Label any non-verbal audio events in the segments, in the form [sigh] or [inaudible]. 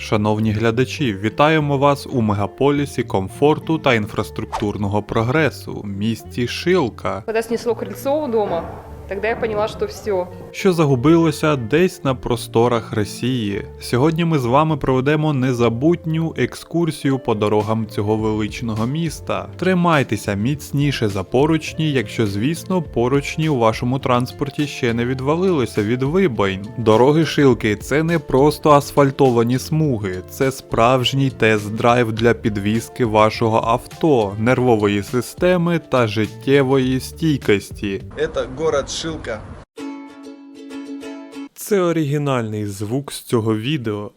Шановні глядачі, вітаємо вас у мегаполісі комфорту та інфраструктурного прогресу, місті Шилка, подасні снесло крыльцо у дома, тогда я поняла, что все. що загубилося десь на просторах Росії. Сьогодні ми з вами проведемо незабутню екскурсію по дорогам цього величного міста. Тримайтеся міцніше за поручні, якщо, звісно, поручні у вашому транспорті ще не відвалилися від вибоїн. Дороги Шилки це не просто асфальтовані смуги, це справжній тест-драйв для підвізки вашого авто, нервової системи та життєвої стійкості. Это город Шилка. Це оригінальний звук з цього відео.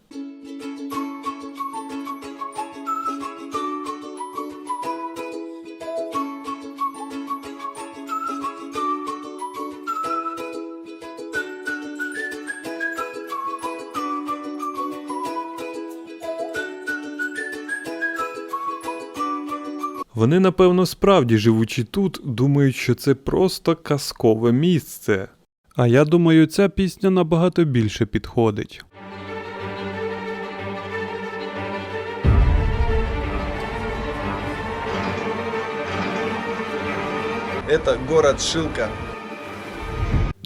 Вони, напевно, справді живучи тут, думають, що це просто казкове місце. А я думаю, ця пісня набагато більше підходить. Это город Шилка.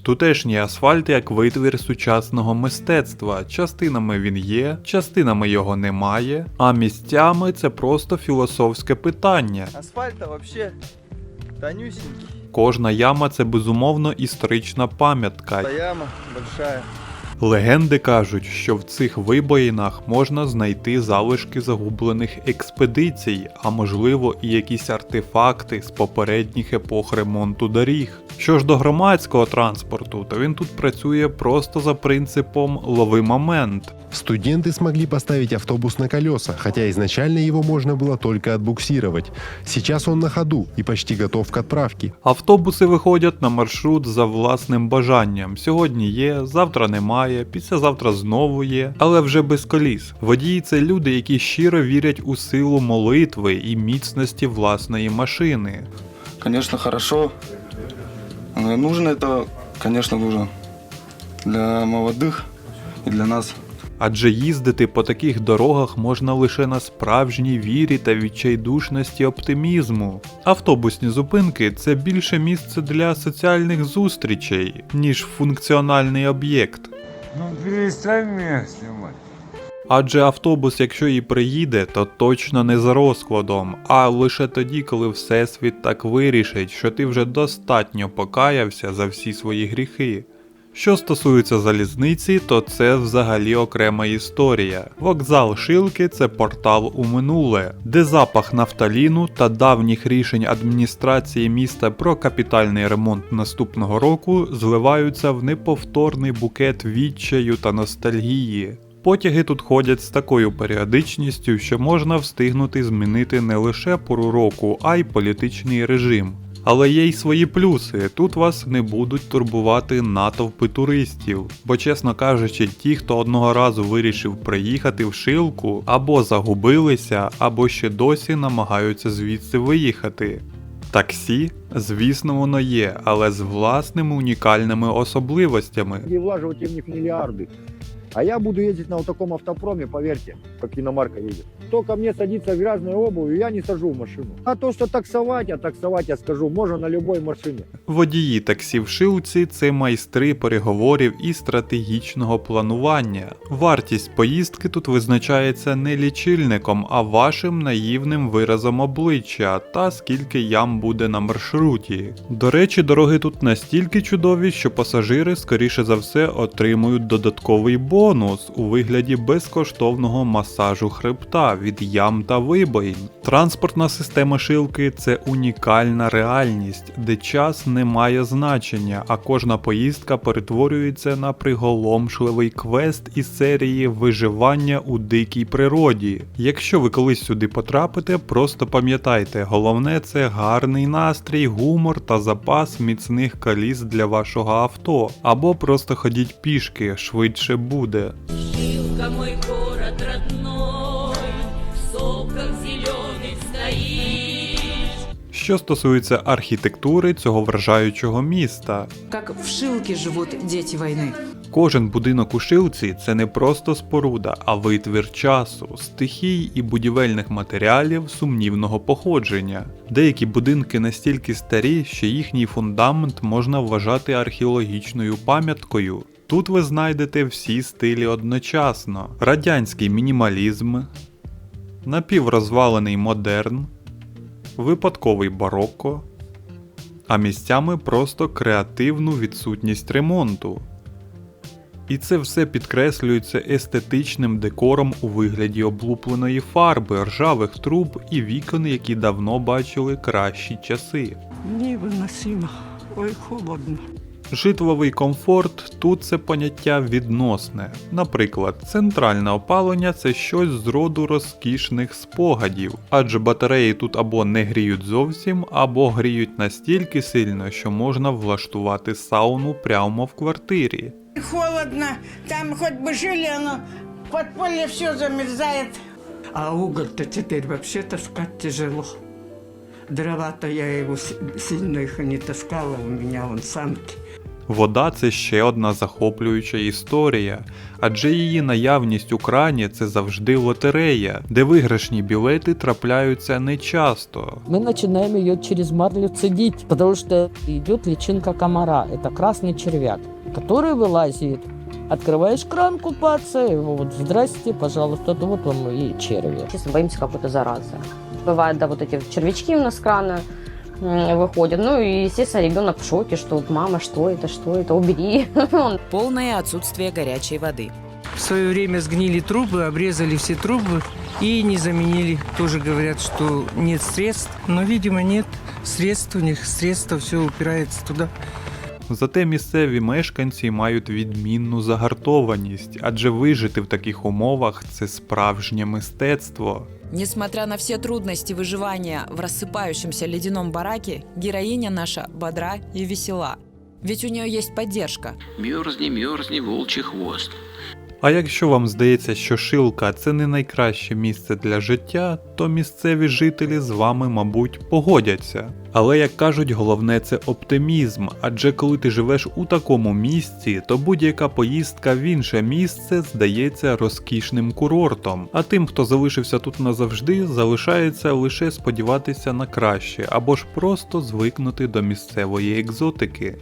Тутешній асфальт як витвір сучасного мистецтва. Частинами він є, частинами його немає, а місцями це просто філософське питання. Асфальта вообще тонюсенький. Кожна яма це безумовно історична пам'ятка. Та яма большая. Легенди кажуть, що в цих вибоїнах можна знайти залишки загублених експедицій, а можливо і якісь артефакти з попередніх епох ремонту доріг. Що ж до громадського транспорту, то він тут працює просто за принципом лови момент. Студенты смогли поставить автобус на колеса, хотя изначально его можно было только отбуксировать. Сейчас он на ходу и почти готов к отправке. Автобуси виходять на маршрут за власним бажанням. Сьогодні є, завтра немає, післязавтра знову є, але вже без коліс. Водії це люди, які щиро вірять у силу молитви і міцності власної машини. Конечно, хорошо. Но нужно это, конечно, нужно для молодых и для нас. Адже їздити по таких дорогах можна лише на справжній вірі та відчайдушності оптимізму. Автобусні зупинки це більше місце для соціальних зустрічей, ніж функціональний об'єкт. Ну перестань меня снимать. Адже автобус, якщо і приїде, то точно не за розкладом, а лише тоді, коли Всесвіт так вирішить, що ти вже достатньо покаявся за всі свої гріхи. Що стосується залізниці, то це взагалі окрема історія. Вокзал Шилки це портал у минуле, де запах нафталіну та давніх рішень адміністрації міста про капітальний ремонт наступного року зливаються в неповторний букет відчаю та ностальгії. Потяги тут ходять з такою періодичністю, що можна встигнути змінити не лише пору року, а й політичний режим. Але є й свої плюси. Тут вас не будуть турбувати натовпи туристів. Бо, чесно кажучи, ті, хто одного разу вирішив приїхати в Шилку, або загубилися, або ще досі намагаються звідси виїхати. Таксі, звісно, воно є, але з власними унікальними особливостями. и влаживать в них миллиарды. А я буду ездить на вот таком автопроме, поверьте, как иномарка едет. Кто ко мне садится в грязную обувь, я не сажу в машину. А то, что таксовать, а таксовать, я скажу, можно на любой машине. Водії таксі в Шилці це майстри переговорів і стратегічного планування. Вартість поїздки тут визначається не лічильником, а вашим наївним виразом обличчя та скільки ям буде на маршруті. До речі, дороги тут настільки чудові, що пасажири, скоріше за все, отримують додатковий бонус у вигляді безкоштовного масажу хребта від ям та вибоїн. Транспортна система Шилки це унікальна реальність, де час не має значення, а кожна поїздка перетворюється на приголомшливий квест із серії виживання у дикій природі. Якщо ви колись сюди потрапите, просто пам'ятайте, головне це гарний настрій, гумор та запас міцних коліс для вашого авто, або просто ходіть пішки, швидше буде. Шилка мой город родной, в сопках зеленых стоишь. Що стосується архітектури цього вражаючого міста, как в Шилке живут дети войны. Кожен будинок у Шилці це не просто споруда, а витвір часу, стихій і будівельних матеріалів сумнівного походження. Деякі будинки настільки старі, що їхній фундамент можна вважати археологічною пам'яткою. Тут ви знайдете всі стилі одночасно: радянський мінімалізм, напіврозвалений модерн, випадковий барокко, а місцями просто креативну відсутність ремонту. І це все підкреслюється естетичним декором у вигляді облупленої фарби, ржавих труб і вікон, які давно бачили кращі часи. Невыносимо. Ой, холодно. Житловий комфорт тут це поняття відносне. Наприклад, центральне опалення це щось з роду розкішних спогадів, адже батареї тут або не гріють зовсім, або гріють настільки сильно, що можна влаштувати сауну прямо в квартирі. Холодно. Там хоть бы жили, оно подполье все замерзает. А уголь-то теперь вообще таскать тяжело. Дрова-то я его сильно их не таскала, у меня вон санки. Вода це ще одна захоплююча історія, адже її наявність у крані це завжди лотерея, де виграшні білети трапляються нечасто. Мы начинаем ее через марлю цедить, потому что идет личинка комара. Это красный червяк, который вылазит. Открываешь кран купаться, и вот здрасте, пожалуйста, да вот вам и черви. Честно, боимся какой-то заразы. Бывают, да, вот эти вот червячки у нас с крана м, выходят. Ну и, естественно, ребенок в шоке, что вот мама, что это, что это, убери. Он [laughs] Полное отсутствие горячей воды. В свое время сгнили трубы, обрезали все трубы и не заменили. Тоже говорят, что нет средств. Но, видимо, нет средств у них. Средства все упирается туда. Зате місцеві мешканці мають відмінну загартованість, адже вижити в таких умовах це справжнє мистецтво. Несмотря на все трудности выживания в рассыпающемся ледяном бараке, героиня наша бодра и весела. Ведь у нее есть поддержка. Мерзни, мерзни, волчий хвост. А якщо вам здається, що Шилка це не найкраще місце для життя, то місцеві жителі з вами, мабуть, погодяться. Але як кажуть, головне це оптимізм, адже коли ти живеш у такому місці, то будь-яка поїздка в інше місце здається розкішним курортом. А тим, хто залишився тут назавжди, залишається лише сподіватися на краще або ж просто звикнути до місцевої екзотики.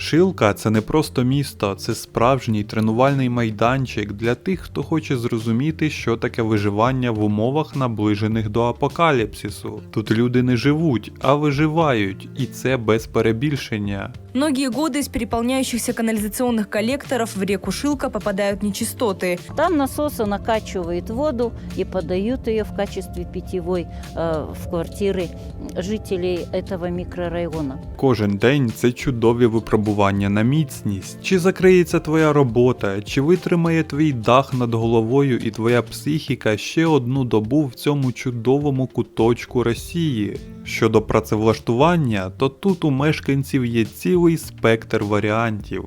Шилка це не просто місто, це справжній тренувальний майданчик для тих, хто хоче зрозуміти, що таке виживання в умовах наближених до апокаліпсису. Тут люди не живуть, а виживають, і це без перебільшення. Многие годы из переполняющихся канализационных коллекторов в реку Шилка попадают нечистоты. Там насосы накачивают воду и подают ее в качестве питьевой э, в квартиры жителей этого микрорайона. Кожен день це чудові випробування на міцність. Чи закриється твоя робота, чи витримає твій дах над головою і твоя психіка ще одну добу в цьому чудовому куточку Росії. Щодо працевлаштування, то тут у мешканців є цілий спектр варіантів.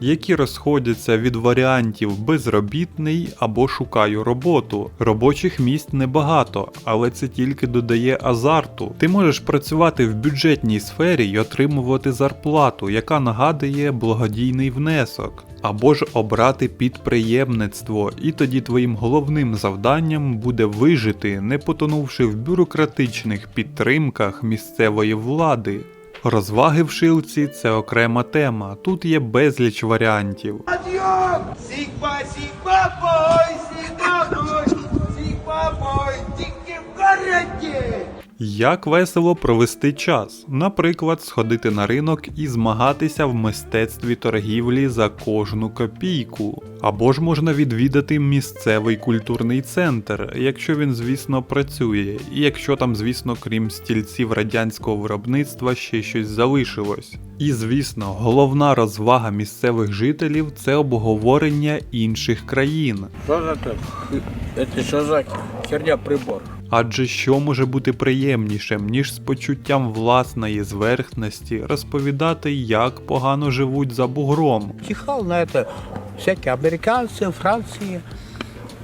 Які розходяться від варіантів безробітний або шукаю роботу. Робочих місць небагато, але це тільки додає азарту. Ти можеш працювати в бюджетній сфері і отримувати зарплату, яка нагадує благодійний внесок. Або ж обрати підприємництво, і тоді твоїм головним завданням буде вижити, не потонувши в бюрократичних підтримках місцевої влади. Розваги в шилці це окрема тема. Тут є безліч варіантів. Сигма, сигма, бой, сигма, бой, сигма, бой, тільки в городі. Як весело провести час, наприклад, сходити на ринок і змагатися в мистецтві торгівлі за кожну копійку. Або ж можна відвідати місцевий культурний центр, якщо він, звісно, працює, і якщо там, звісно, крім стільців радянського виробництва ще щось залишилось. І звісно, головна розвага місцевих жителів це обговорення інших країн. Що за це? Це що за херня прибор? Адже що може бути приємнішим, ніж з почуттям власної зверхності розповідати, як погано живуть за бугром. Чихал на это всякие американцы, Франции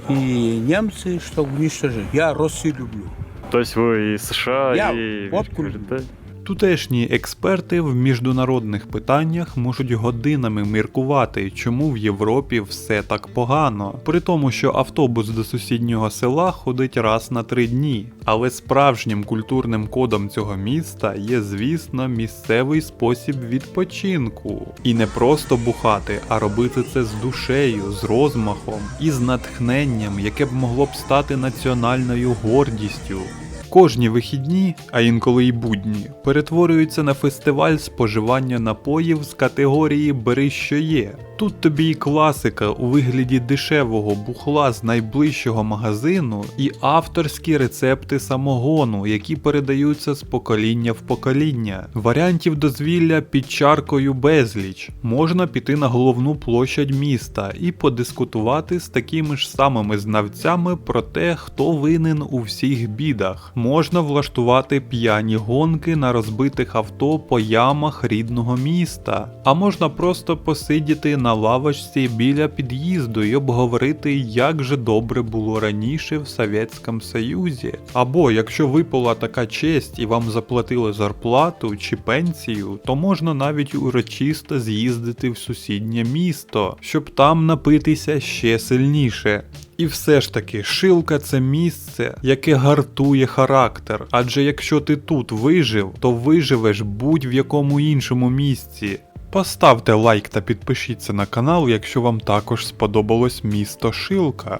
и немцы, чтобы уничтожить. Я Россию люблю. То есть вы и США, Я и водку Великобритания? Тутешні експерти в міжнародних питаннях можуть годинами міркувати, чому в Європі все так погано, при тому, що автобус до сусіднього села ходить раз на три дні. Але справжнім культурним кодом цього міста є, звісно, місцевий спосіб відпочинку. І не просто бухати, а робити це з душею, з розмахом і з натхненням, яке б могло б стати національною гордістю. Кожні вихідні, а інколи й будні, перетворюються на фестиваль споживання напоїв з категорії Бери що є. Тут тобі і класика у вигляді дешевого бухла з найближчого магазину, і авторські рецепти самогону, які передаються з покоління в покоління. Варіантів дозвілля під чаркою безліч. Можна піти на головну площадь міста і подискутувати з такими ж самими знавцями про те, хто винен у всіх бідах. Можна влаштувати п'яні гонки на розбитих авто по ямах рідного міста, а можна просто посидіти на лавочці біля під'їзду і обговорити, як же добре було раніше в Совєтському Союзі. Або якщо випала така честь і вам заплатили зарплату чи пенсію, то можна навіть урочисто з'їздити в сусіднє місто, щоб там напитися ще сильніше. І все ж таки, шилка це місце, яке гартує характер. Адже якщо ти тут вижив, то виживеш будь в якому іншому місці. Поставте лайк та підпишіться на канал, якщо вам також сподобалось місто Шилка.